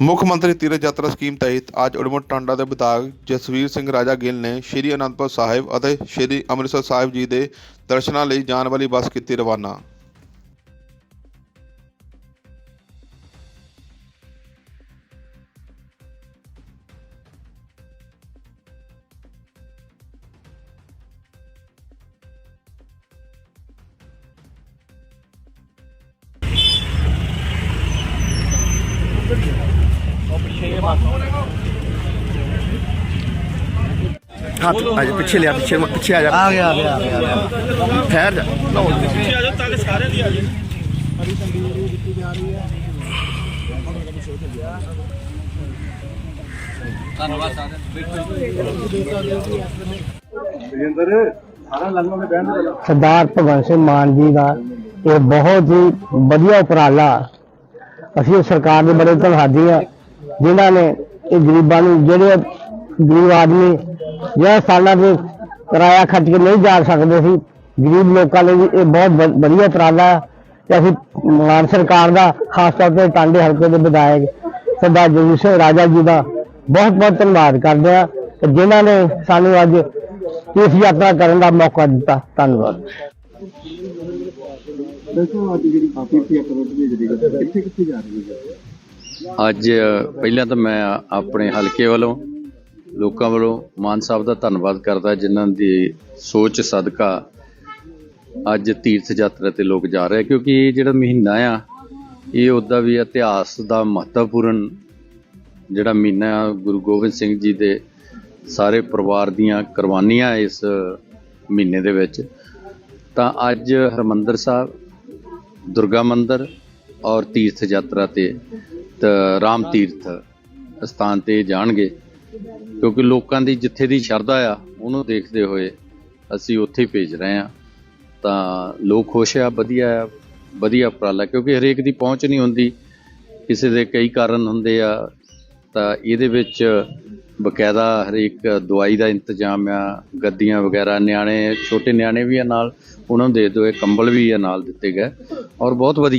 ਮੁੱਖ ਮੰਤਰੀ ਤੀਰਥ ਯਾਤਰਾ ਸਕੀਮ ਤਹਿਤ ਅੱਜ ਉੜਮਟ ਟਾਂਡਾ ਦੇ ਵਿਧਾਇਕ ਜਸਵੀਰ ਸਿੰਘ ਰਾਜਾ ਗਿੱਲ ਨੇ ਸ਼੍ਰੀ ਅਨੰਦਪੁਰ ਸਾਹਿਬ ਅਤੇ ਸ਼੍ਰੀ ਅੰਮ੍ਰਿਤਸਰ ਸਾਹਿਬ ਜੀ ਦੇ ਦਰਸ਼ਨਾਂ ਲਈ ਜਾਣ ਵਾਲੀ ਬੱਸ ਕੀਤੀ ਰਵਾਨਾ। ਹੱਥ ਆ ਜਾ ਪਿੱਛੇ ਲਿਆ ਪਿੱਛੇ ਪਿੱਛੇ ਆ ਜਾ ਆ ਗਿਆ ਆ ਗਿਆ ਆ ਗਿਆ, ਆ ਗਿਆ ਠਹਿਰ ਜਾ ਸਰਦਾਰ ਭਗਵੰਤ ਸਿੰਘ ਮਾਨ ਜੀ ਦਾ ਇਹ ਬਹੁਤ ਹੀ ਵਧੀਆ ਉਪਰਾਲਾ ਅਸੀਂ ਸਰਕਾਰ ਦੇ ਬੜੇ ਧੰਨਵਾਦੀ ਆ ਜਿਨ੍ਹਾਂ ਨੇ ਇਹ ਗਰੀਬਾਂ ਨੂੰ ਜਿਹੜੇ ਗਰੀਬ ਆਦਮੀ ਜਿਹੜਾ ਸਾਲਾਂ ਦੇ ਕਿਰਾਇਆ ਖਰਚ ਕੇ ਨਹੀਂ ਜਾ ਸਕਦੇ ਸੀ, ਗਰੀਬ ਲੋਕਾਂ ਲਈ ਇਹ ਬਹੁਤ ਵਧੀਆ ਉਪਰਾਲਾ ਹੈ ਤੇ ਅਸੀਂ ਮਾਨ ਸਰਕਾਰ ਦਾ ਖਾਸ ਤੌਰ ਤੇ ਟਾਂਡੇ ਹਲਕੇ ਦੇ ਵਿਧਾਇਕ ਸਰਦਾਰ ਜਗਜੀਤ ਸਿੰਘ ਰਾਜਾ ਜੀ ਦਾ ਬਹੁਤ ਬਹੁਤ ਧੰਨਵਾਦ ਕਰਦੇ ਆ ਤੇ ਜਿਨ੍ਹਾਂ ਨੇ ਸਾਨੂੰ ਅੱਜ ਇਸ ਯਾਤਰਾ ਕਰਨ ਦਾ ਮੌਕਾ ਦਿੱਤਾ। ਧੰਨਵਾਦ। ਅੱਜ ਪਹਿਲਾਂ ਤਾਂ ਮੈਂ ਆਪਣੇ ਹਲਕੇ ਵੱਲੋਂ ਲੋਕਾਂ ਵੱਲੋਂ ਮਾਨ ਸਾਹਿਬ ਦਾ ਧੰਨਵਾਦ ਕਰਦਾ ਜਿਨ੍ਹਾਂ ਦੀ ਸੋਚ ਸਦਕਾ ਅੱਜ ਤੀਰਥ ਯਾਤਰਾ ਤੇ ਲੋਕ ਜਾ ਰਹੇ ਕਿਉਂਕਿ ਇਹ ਜਿਹੜਾ ਮਹੀਨਾ ਆ ਇਹ ਉਹਦਾ ਵੀ ਇਤਿਹਾਸ ਦਾ ਮਹੱਤਵਪੂਰਨ ਜਿਹੜਾ ਮਹੀਨਾ ਆ, ਗੁਰੂ ਗੋਬਿੰਦ ਸਿੰਘ ਜੀ ਦੇ ਸਾਰੇ ਪਰਿਵਾਰ ਦੀਆਂ ਕੁਰਬਾਨੀਆਂ ਇਸ ਮਹੀਨੇ ਦੇ ਵਿੱਚ। ਤਾਂ ਅੱਜ ਹਰਮੰਦਰ ਸਾਹਿਬ ਦੁਰਗਾ ਮੰਦਿਰ ਔਰ ਤੀਰਥ ਯਾਤਰਾ ਤੇ ਰਾਮ ਤੀਰਥ ਸਥਾਨ ਤੇ ਜਾਣਗੇ। ਕਿਉਂਕਿ ਲੋਕਾਂ ਦੀ ਜਿੱਥੇ ਦੀ ਸ਼ਰਧਾ ਆ, ਉਹਨੂੰ ਦੇਖਦੇ ਹੋਏ ਅਸੀਂ ਉੱਥੇ ਭੇਜ ਰਹੇ ਆ ਤਾਂ ਲੋਕ ਖੁਸ਼ ਆ, ਵਧੀਆ ਆ, ਵਧੀਆ ਉਪਰਾਲਾ, ਕਿਉਂਕਿ ਹਰੇਕ ਦੀ ਪਹੁੰਚ ਨਹੀਂ ਹੁੰਦੀ। ਕਿਸੇ ਦੇ ਕਈ ਕਾਰਨ ਹੁੰਦੇ ਆ, ਤਾਂ ਇਹਦੇ ਵਿੱਚ ਬਕਾਇਦਾ ਹਰੇਕ ਦਵਾਈ ਦਾ ਇੰਤਜ਼ਾਮ ਆ, ਗੱਦੀਆਂ ਵਗੈਰਾ, ਨਿਆਣੇ, ਛੋਟੇ ਨਿਆਣੇ ਵੀ ਆ ਨਾਲ, ਉਹਨਾਂ ਨੂੰ ਦੇ ਦਿਓ, ਇਹ ਕੰਬਲ ਵੀ ਆ ਨਾਲ ਦਿੱਤੇ ਗਏ ਔਰ ਬਹੁਤ ਵਧੀਆ